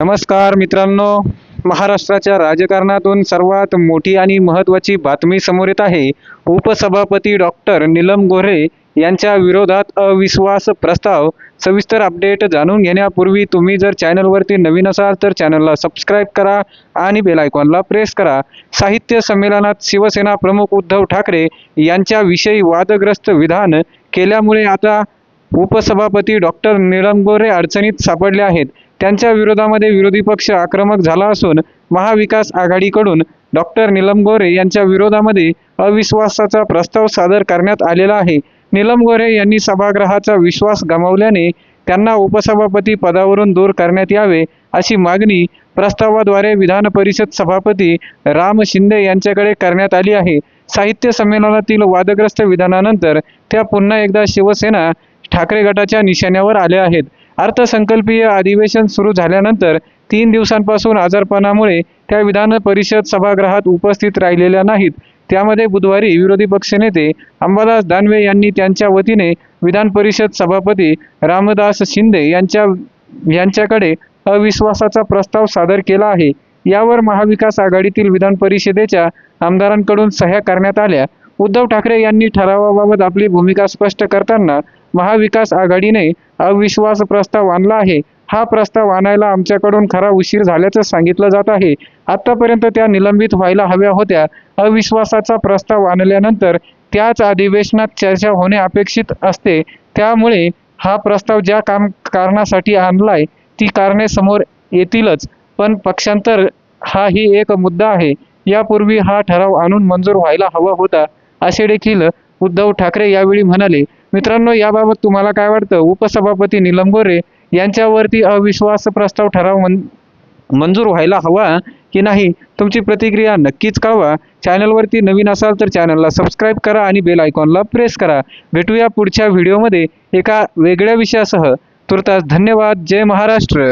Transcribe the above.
नमस्कार मित्रांनो महाराष्ट्राच्या राजकारणातून सर्वात मोठी आणि महत्त्वाची बातमी समोर येत आहे. उपसभापती डॉक्टर नीलम गोऱ्हे यांच्या विरोधात अविश्वास प्रस्ताव. सविस्तर अपडेट जाणून घेण्यापूर्वी तुम्ही जर चॅनलवरती नवीन असाल तर चॅनलला सबस्क्राईब करा आणि बेल आयकॉनला प्रेस करा. साहित्य संमेलनात शिवसेना प्रमुख उद्धव ठाकरे यांच्याविषयी वादग्रस्त विधान केल्यामुळे आता उपसभापती डॉक्टर नीलम गोरे अडचणीत सापडले आहेत. त्यांच्या विरोधामध्ये विरोधी पक्ष आक्रमक झाला असून महाविकास आघाडीकडून डॉक्टर नीलम गोरे यांच्या विरोधामध्ये अविश्वासाचा प्रस्ताव सादर करण्यात आलेला आहे. नीलम गोरे यांनी सभागृहाचा विश्वास गमावल्याने त्यांना उपसभापती पदावरून दूर करण्यात यावे अशी मागणी प्रस्तावाद्वारे विधान परिषद सभापती राम शिंदे यांच्याकडे करण्यात आली आहे. साहित्य संमेलनातील वादग्रस्त विधानानंतर त्या पुन्हा एकदा शिवसेना ठाकरे गटाच्या निशाण्यावर आल्या आहेत. अर्थसंकल्पीय अधिवेशन सुरू झाल्यानंतर तीन दिवसांपासून आजारपणामुळे त्या विधान परिषद सभागृहात उपस्थित राहिलेल्या नाहीत. त्यामध्ये बुधवारी विरोधी पक्षनेते अंबादास दानवे यांनी त्यांच्या वतीने विधान परिषद सभापती रामदास शिंदे यांच्या यांच्याकडे अविश्वासाचा प्रस्ताव सादर केला आहे. यावर महाविकास आघाडीतील विधान परिषदेच्या आमदारांकडून सह्या करण्यात आल्या. उद्धव ठाकरे यांनी ठरावाबाबत आपली भूमिका स्पष्ट करताना महाविकास आघाडीने अविश्वास प्रस्ताव आणला आहे. हा प्रस्ताव आणायला आमच्याकडून खरा उशीर झाल्याचं सांगितलं जात आहे. आतापर्यंत त्या निलंबित व्हायला हव्या होत्या. अविश्वासाचा प्रस्ताव आणल्यानंतर त्याच अधिवेशनात चर्चा होणे अपेक्षित असते. त्यामुळे हा प्रस्ताव ज्या काम कारणासाठी आणलाय ती कारणे समोर येतीलच. पण पक्षांतर हा ही एक मुद्दा आहे. यापूर्वी हा ठराव आणून मंजूर व्हायला हवा होता. असे देखील उद्धव ठाकरे यावेळी म्हणाले मित्रांनो याबाबत तुम्हाला काय वाटतं? उपसभापती नीलम गोरे यांच्यावरती अविश्वास प्रस्ताव ठराव मन मंजूर व्हायला हवा की नाही? तुमची प्रतिक्रिया नक्कीच कळवा. चॅनलवरती नवीन असाल तर चॅनलला सबस्क्राईब करा आणि बेल आयकॉनला प्रेस करा. भेटूया पुढच्या व्हिडिओमध्ये. एका वेगळ्या विषयासह. तुर्तास धन्यवाद. जय महाराष्ट्र.